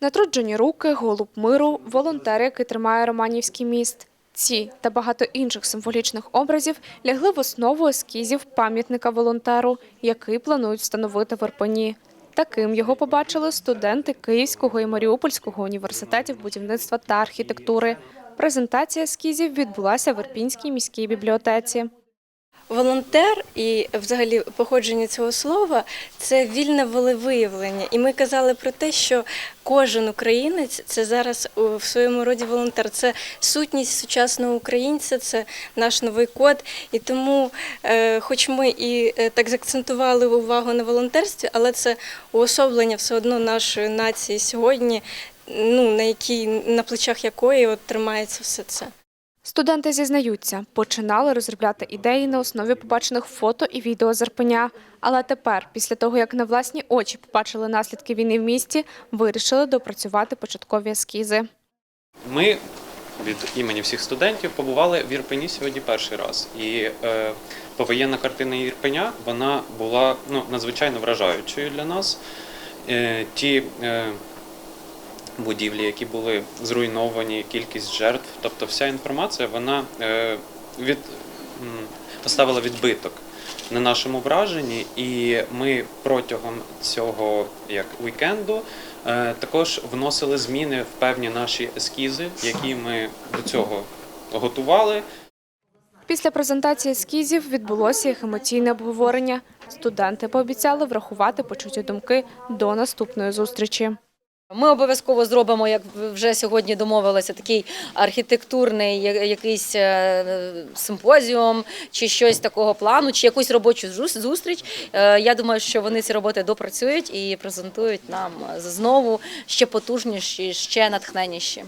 Натруджені руки, голуб миру, волонтер, який тримає Романівський міст. Ці та багато інших символічних образів лягли в основу ескізів пам'ятника волонтеру, який планують встановити в Ірпені. Таким його побачили студенти Київського і Маріупольського університетів будівництва та архітектури. Презентація ескізів відбулася в Ірпінській міській бібліотеці. Волонтер і взагалі походження цього слова це вільне волевиявлення. І ми казали про те, що кожен українець це зараз в своєму роді волонтер. Це сутність сучасного українця, це наш новий код. І тому, е, хоч ми і е, так закцентували увагу на волонтерстві, але це уособлення все одно нашої нації сьогодні, ну на якій на плечах якої от тримається все це. Студенти зізнаються, починали розробляти ідеї на основі побачених фото і відео з Ірпеня. Але тепер, після того як на власні очі побачили наслідки війни в місті, вирішили допрацювати початкові ескізи. Ми від імені всіх студентів побували в Ірпені сьогодні перший раз. І е, повоєнна картина Ірпеня вона була ну, надзвичайно вражаючою для нас. Е, ті е, будівлі, які були зруйновані, кількість жертв, тобто вся інформація, вона е, від, поставила відбиток на нашому враженні, і ми протягом цього як вікенду е, також вносили зміни в певні наші ескізи, які ми до цього готували. Після презентації ескізів відбулося їх емоційне обговорення. Студенти пообіцяли врахувати почуті думки до наступної зустрічі. Ми обов'язково зробимо, як вже сьогодні домовилися, такий архітектурний якийсь е, симпозіум чи щось такого плану, чи якусь робочу зус- зустріч. Е, Я думаю, що вони ці роботи допрацюють і презентують нам знову ще потужніші, ще натхненніші.